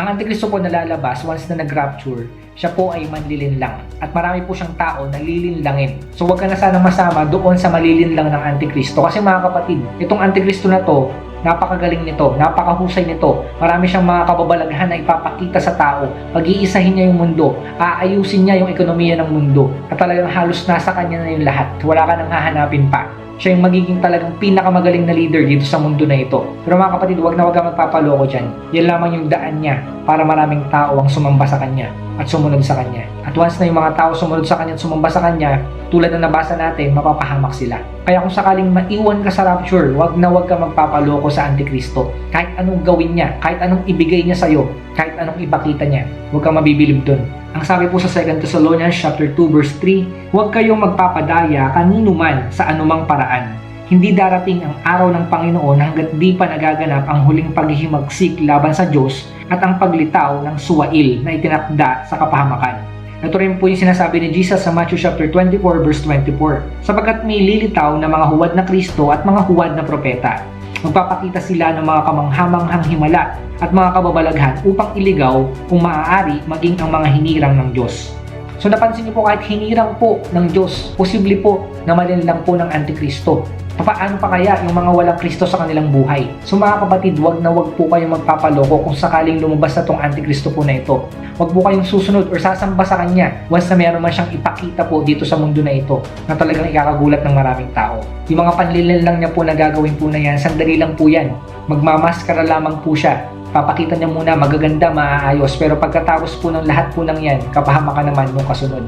Ang Antikristo po na lalabas once na nag-rapture, siya po ay manlilinlang. At marami po siyang tao na lilinlangin. So huwag ka na sana masama doon sa malilinlang ng Antikristo. Kasi mga kapatid, itong Antikristo na to, napakagaling nito, napakahusay nito. Marami siyang mga kababalaghan na ipapakita sa tao. Pag-iisahin niya yung mundo, aayusin niya yung ekonomiya ng mundo. At talagang halos nasa kanya na yung lahat. Wala ka nang hahanapin pa. Siya yung magiging talagang pinakamagaling na leader dito sa mundo na ito. Pero mga kapatid, huwag na huwag ka magpapaloko dyan. Yan lamang yung daan niya para maraming tao ang sumamba sa kanya at sumunod sa kanya. At once na yung mga tao sumunod sa kanya at sumamba sa kanya, tulad na nabasa natin, mapapahamak sila. Kaya kung sakaling maiwan ka sa rapture, wag na wag ka magpapaloko sa Antikristo. Kahit anong gawin niya, kahit anong ibigay niya sa'yo, kahit anong ipakita niya, huwag kang mabibilib dun. Ang sabi po sa 2 Thessalonians chapter 2 verse 3, huwag kayong magpapadaya kanino man sa anumang paraan. Hindi darating ang araw ng Panginoon hanggat di pa nagaganap ang huling paghihimagsik laban sa Diyos at ang paglitaw ng suwail na itinakda sa kapahamakan. Ito rin po yung sinasabi ni Jesus sa Matthew chapter 24 verse 24. Sapagkat may lilitaw na mga huwad na Kristo at mga huwad na propeta. Magpapakita sila ng mga kamanghamanghang himala at mga kababalaghan upang iligaw kung maaari maging ang mga hinirang ng Diyos. So napansin niyo po kahit hinirang po ng Diyos, posible po na malinlang po ng Antikristo. Paano pa kaya yung mga walang Kristo sa kanilang buhay? So mga kapatid, wag na wag po kayong magpapaloko kung sakaling lumabas na tong Antikristo po na ito. Wag po kayong susunod or sasamba sa kanya once na meron man siyang ipakita po dito sa mundo na ito na talagang ikakagulat ng maraming tao. Yung mga panlilin lang niya po na gagawin po na yan, sandali lang po yan. Magmamaskara lamang po siya papakita niya muna magaganda, maaayos. Pero pagkatapos po ng lahat po ng yan, kapahamakan naman yung kasunod.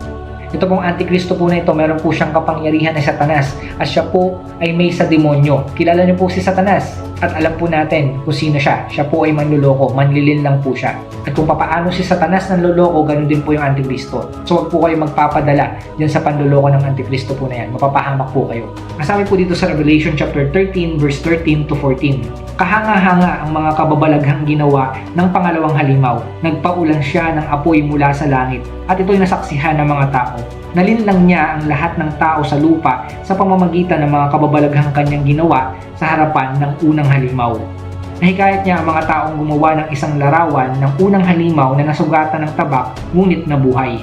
Ito pong Antikristo po na ito, meron po siyang kapangyarihan na Satanas at siya po ay may sa demonyo. Kilala niyo po si Satanas at alam po natin kung sino siya. Siya po ay manluloko, manlilin lang po siya. At kung papaano si Satanas nanloloko, ganun din po yung Antikristo. So wag po kayo magpapadala dyan sa panluloko ng Antikristo po na yan. Mapapahamak po kayo. Ang sabi po dito sa Revelation chapter 13 verse 13 to 14. Kahanga-hanga ang mga kababalaghang ginawa ng pangalawang halimaw. Nagpaulan siya ng apoy mula sa langit at ito'y nasaksihan ng mga tao. Nalinlang niya ang lahat ng tao sa lupa sa pamamagitan ng mga kababalaghang kanyang ginawa sa harapan ng unang halimaw. Nahikayat niya ang mga taong gumawa ng isang larawan ng unang halimaw na nasugatan ng tabak ngunit nabuhay.